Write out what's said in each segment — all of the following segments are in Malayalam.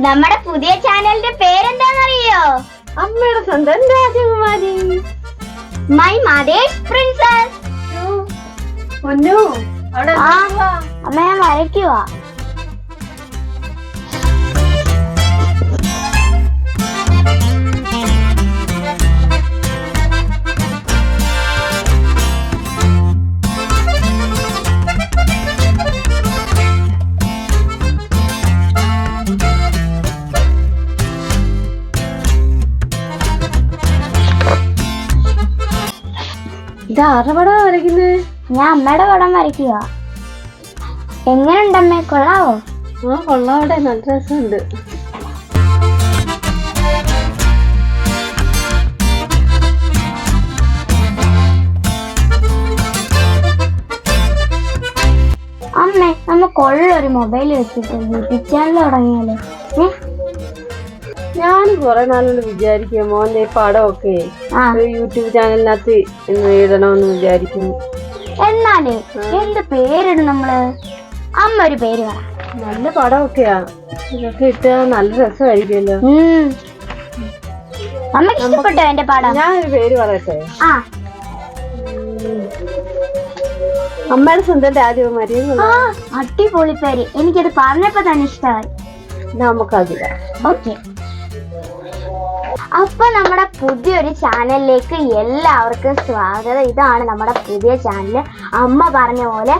നമ്മുടെ പുതിയ ചാനലിന്റെ പേരെന്താണെന്നറിയോ അമ്മയുടെ സ്വന്തം രാജകുമാരി. My mother's princess? അമ്മ ഞാൻ വരയ്ക്കുവാ. ഇത് ആറപട വരയ്ക്കുന്നേ? ഞാൻ അമ്മയുടെ പടം വരയ്ക്കുക. എങ്ങനെയുണ്ടമ്മേ കൊള്ളാവോ? ആ കൊള്ളാവിടെ നല്ല രസമുണ്ട്. അമ്മേ നമ്മ ഒരു മൊബൈൽ വെച്ചിട്ട് യൂട്യൂബ് ചാനൽ തുടങ്ങിയാലേ. ഏ? ഞാൻ കുറെ നാളുകൾ വിചാരിക്കും മോന്റെ പടമൊക്കെ ഒരു യൂട്യൂബ് ചാനലിനകത്ത് ഇടണമെന്ന് വിചാരിക്കുന്നു. എന്നാലേ എന്ത് പേരിടും നമ്മൾ? അമ്മ ഒരു പേര് പറ. നല്ല പടമൊക്കെയാ. ഇതൊക്കെ ഇട്ടാ നല്ല രസമായിരിക്കുമല്ലോ. അമ്മയ്ക്ക് ഇഷ്ടപ്പെട്ടോ എന്റെ പടം? ഒരു പേര് പറയട്ടെ? ആ. അമ്മയുടെ സ്വന്തം രാജകുമാരി ആ അടിപൊളി പേര്. എനിക്കത് പറഞ്ഞപ്പോ തന്നെ ഇഷ്ടമായി. നമുക്കതില്ല ഓക്കെ. അപ്പൊ നമ്മുടെ പുതിയൊരു ചാനലിലേക്ക് എല്ലാവർക്കും സ്വാഗതം. ഇതാണ് നമ്മുടെ പുതിയ ചാനൽ അമ്മ പറഞ്ഞ പോലെ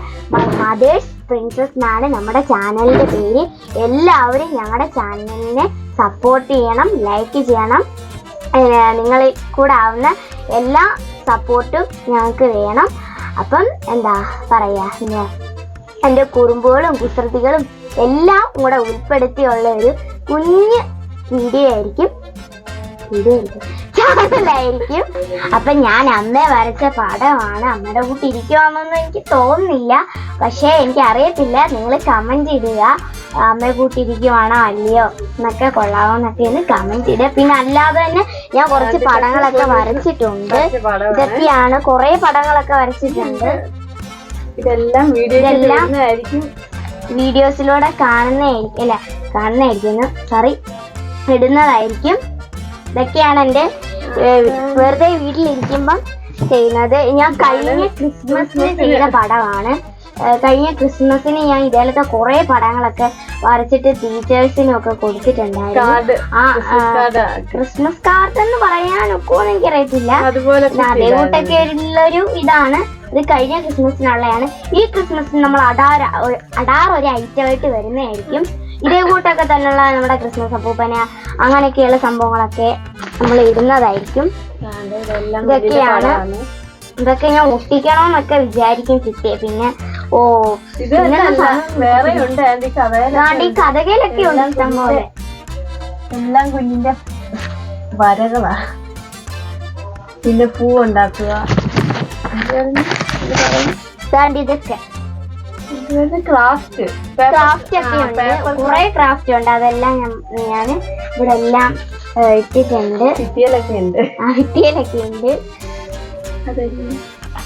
മദേഴ്സ് പ്രിൻസസ് എന്നാണ് നമ്മുടെ ചാനലിന്റെ പേര്. എല്ലാവരും ഞങ്ങളുടെ ചാനലിനെ സപ്പോർട്ട് ചെയ്യണം ലൈക്ക് ചെയ്യണം. നിങ്ങളിൽ കൂടെ ആവുന്ന എല്ലാ സപ്പോർട്ടും ഞങ്ങൾക്ക് വേണം. അപ്പം എന്താ പറയാ പിന്നെ എന്റെ കുറുമ്പുകളും കുസൃതികളും എല്ലാം കൂടെ ഉൾപ്പെടുത്തിയുള്ള ഒരു കുഞ്ഞ് വീഡിയോ ആയിരിക്കും ചാനലായിരിക്കും അപ്പൊ ഞാൻ അമ്മ വരച്ച പടമാണ്. അമ്മയുടെ കൂട്ടി ഇരിക്കുവാണെന്നൊന്നും എനിക്ക് തോന്നുന്നില്ല. പക്ഷേ എനിക്ക് അറിയത്തില്ല നിങ്ങൾ കമന്റ് ഇടുക അമ്മയെ കൂട്ടിയിരിക്കുവാണോ അല്ലയോ എന്നൊക്കെ കൊള്ളാവോ എന്നൊക്കെ ഒന്ന് കമന്റ് ഇടുക. പിന്നെ അല്ലാതെ തന്നെ ഞാൻ കുറച്ച് പടങ്ങളൊക്കെ വരച്ചിട്ടുണ്ട്. ഇതൊക്കെയാണ് കുറെ പടങ്ങളൊക്കെ വരച്ചിട്ടുണ്ട്. ഇതെല്ലാം ഇതെല്ലാം- വീഡിയോസിലൂടെ കാണുന്നതായിരിക്കും. അല്ല കാണുന്നതായിരിക്കും. സോറി ഇടുന്നതായിരിക്കും. ഇതൊക്കെയാണ് എന്റെ വെറുതെ വീട്ടിലിരിക്കുമ്പം ചെയ്യുന്നത്. ഞാൻ കഴിഞ്ഞ ക്രിസ്മസിന് ചെയ്ത പടമാണ്. കഴിഞ്ഞ ക്രിസ്മസിന് ഞാൻ ഇതേലത്തെ കുറെ പടങ്ങളൊക്കെ വരച്ചിട്ട് ടീച്ചേഴ്സിനും ഒക്കെ കൊടുത്തിട്ടുണ്ടായിരുന്നു ആ ക്രിസ്മസ് കാർഡ്. എന്ന് പറയാനൊക്കെ എനിക്കറിയത്തില്ല. അതുപോലെ പിന്നെ അതേ കൂട്ടൊക്കെ ഉള്ളൊരു ഇതാണ്. ഇത് കഴിഞ്ഞ ക്രിസ്മസിനുള്ളതാണ്. ഈ ക്രിസ്മസിന് നമ്മൾ അടാർ അടാർ ഒരു ഐറ്റം ആയിട്ട് വരുന്നതായിരിക്കും. ഇതേ കൂട്ടൊക്കെ തന്നെയുള്ള നമ്മുടെ ക്രിസ്മസ് അപ്പൂപ്പന അങ്ങനെയൊക്കെയുള്ള സംഭവങ്ങളൊക്കെ നമ്മൾ ഇടുന്നതായിരിക്കും. ഇതൊക്കെയാണ്. ഇതൊക്കെ ഞാൻ ഒട്ടിക്കണമെന്നൊക്കെ വിചാരിക്കും കിട്ടിയ പിന്നെ ഓ ഈ കഥകയിലൊക്കെ ഉണ്ട്. സംഭവം എല്ലാം കുഞ്ഞിന്റെ വരകളാ. പിന്നെ പൂ ഉണ്ടാക്കുക. ഇതൊക്കെ. ക്രാഫ്റ്റ് ക്രാഫ്റ്റ് ഒക്കെ ഉണ്ട്. കുറെ ക്രാഫ്റ്റ് ഉണ്ട്. അതെല്ലാം ഞാൻ ഇവിടെ എല്ലാം ഇട്ടിട്ടുണ്ട്. സിറ്റിയിലൊക്കെ ഉണ്ട്. ആ ഭിത്തിയിലൊക്കെ ഉണ്ട്.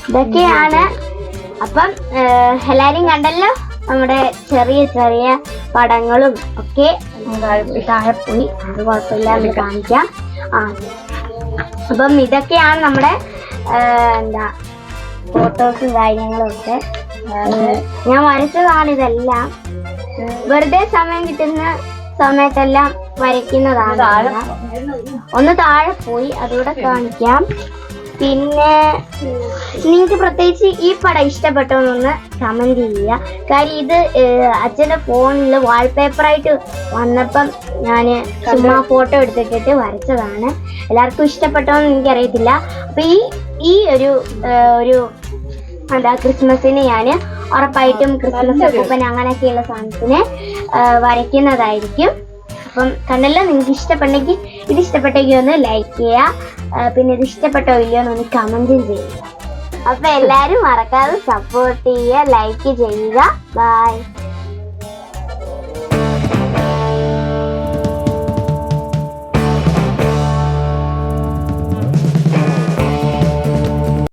ഇതൊക്കെയാണ്. അപ്പം എല്ലാരും കണ്ടല്ലോ? നമ്മുടെ ചെറിയ ചെറിയ പടങ്ങളും ഒക്കെ താഴെ പോയി അത് കുഴപ്പമില്ല എന്ന് കാണിക്കാം. ആ. അപ്പം ഇതൊക്കെയാണ് നമ്മുടെ എന്താ ഫോട്ടോസും കാര്യങ്ങളും ഒക്കെ. ഞാൻ വരച്ചതാണ് ഇതെല്ലാം. വെറുതെ സമയം കിട്ടുന്ന സമയത്തെല്ലാം വരയ്ക്കുന്നതാണ് ഒന്ന് താഴെ പോയി അതുകൂടെ കാണിക്കാം. പിന്നെ നിങ്ങൾക്ക് പ്രത്യേകിച്ച് ഈ പടം ഇഷ്ടപ്പെട്ടോന്നൊന്ന് കമന്റ് ചെയ്യുക. കാര്യം ഇത് അച്ഛന്റെ ഫോണിൽ വാൾപേപ്പറായിട്ട് വന്നപ്പം ഞാൻ ചുമ്മാ ഫോട്ടോ എടുത്തിട്ടിട്ട് വരച്ചതാണ്. എല്ലാവർക്കും ഇഷ്ടപ്പെട്ടോന്ന് എനിക്കറിയത്തില്ല. അപ്പം ഈ ഈ ഒരു ഒരു എന്താ ക്രിസ്മസിന് ഞാൻ ഉറപ്പായിട്ടും ക്രിസ്മസ് അപ്പൂപ്പൻ അങ്ങനെയൊക്കെയുള്ള സാധനത്തിന് വരയ്ക്കുന്നതായിരിക്കും. അപ്പം കണ്ടല്ലോ നിങ്ങൾക്ക് ഇഷ്ടപ്പെട്ടെങ്കിൽ ഇത് ഇഷ്ടപ്പെട്ടെങ്കിൽ ഒന്ന് ലൈക്ക് ചെയ്യുക. പിന്നെ ഇത് ഇഷ്ടപ്പെട്ടോ ഇല്ലയോ എന്ന് ഒന്ന് കമന്റും ചെയ്യുക. അപ്പൊ എല്ലാരും മറക്കാതെ സപ്പോർട്ട് ചെയ്യുക ലൈക്ക് ചെയ്യുക. ബൈ